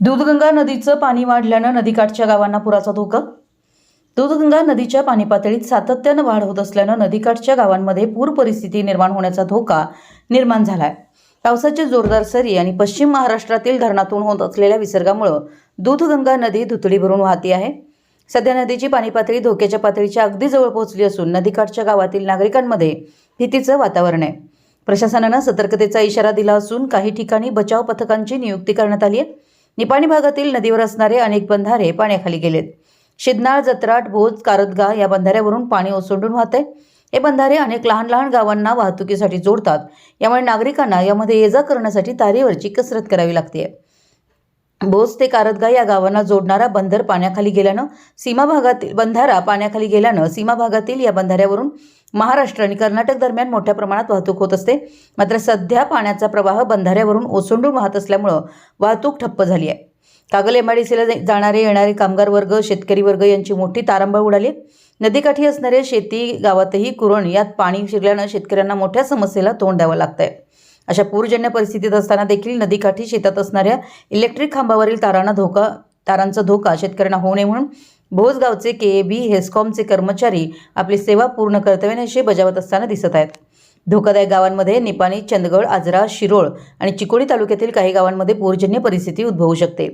दूधगंगा नदीचं पाणी वाढल्यानं नदीकाठच्या गावांना पुराचा धोका? दूधगंगा नदीच्या पाणी पातळीत सातत्यानं वाढ होत असल्यानं नदीकाठच्या गावांमध्ये पूर परिस्थिती निर्माण होण्याचा धोका निर्माण झालाय. पावसाची जोरदार सरी आणि पश्चिम महाराष्ट्रातील धरणातून होत असलेल्या विसर्गामुळं दूधगंगा नदी धुतडी भरून वाहती आहे. सध्या नदीची पाणी पातळी धोक्याच्या पातळीच्या अगदी जवळ पोहोचली असून नदीकाठच्या गावातील नागरिकांमध्ये भीतीचं वातावरण आहे. प्रशासनानं सतर्कतेचा इशारा दिला असून काही ठिकाणी बचाव पथकांची नियुक्ती करण्यात आली आहे. निपाणी भागातील नदीवर असणारे अनेक बंधारे पाण्याखाली गेलेत. शिदनाळ जत्राट भोज कारदगा या बंधाऱ्यावरून पाणी ओसंडून वाहते. हे बंधारे अनेक लहान लहान गावांना वाहतुकीसाठी जोडतात. यामुळे नागरिकांना यामध्ये ये जा करण्यासाठी तारेवरची कसरत करावी लागते. भोज ते कारदगा या गावांना जोडणारा बंदर पाण्याखाली गेल्यानं सीमा भागातील बंधारा पाण्याखाली गेल्यानं सीमा भागातील या बंधाऱ्यावरून महाराष्ट्र आणि कर्नाटक दरम्यान मोठ्या प्रमाणात वाहतूक होत असते. मात्र सध्या पाण्याचा प्रवाह बंधाऱ्यावरून ओसंडून वाहत असल्यामुळं वाहतूक ठप्प झाली आहे. कागल एमआयडीसीला जाणारे येणारे कामगार वर्ग शेतकरी वर्ग यांची मोठी तारांबळ उडाली नदीकाठी असणाऱ्या शेती गावातही कुरण यात पाणी शिरल्यानं शेतकऱ्यांना मोठ्या समस्येला तोंड द्यावं लागतंय. अशा पूरजन्य परिस्थितीत असताना देखील नदीकाठी शेतात असणाऱ्या इलेक्ट्रिक खांबावरील तारांना धोका तारांचा धोका शेतकऱ्यांना होऊ नये म्हणून भोजगावचे के ए बी हेस्कॉमचे कर्मचारी आपली सेवा पूर्ण कर्तव्यानिशी बजावत असताना दिसत आहेत. धोकादायक गावांमध्ये निपाणी चंदगड आजरा शिरोळ आणि चिकोडी तालुक्यातील काही गावांमध्ये पूरजन्य परिस्थिती उद्भवू शकते.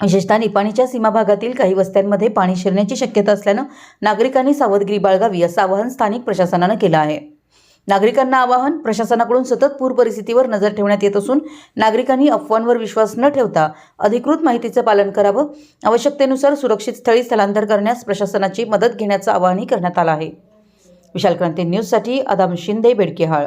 विशेषतः निपाणीच्या सीमा भागातील काही वस्त्यांमध्ये पाणी शिरण्याची शक्यता असल्यानं नागरिकांनी सावधगिरी बाळगावी असं आवाहन स्थानिक प्रशासनानं केलं आहे. नागरिकांना आवाहन प्रशासनाकडून सतत पूर परिस्थितीवर नजर ठेवण्यात येत असून नागरिकांनी अफवांवर विश्वास न ठेवता अधिकृत माहितीचं पालन करावं. आवश्यकतेनुसार सुरक्षित स्थळी स्थलांतर करण्यास प्रशासनाची मदत घेण्याचं आवाहनही करण्यात आलं आहे. विशाल क्रांती न्यूजसाठी आदाम शिंदे बेडकेहाळ.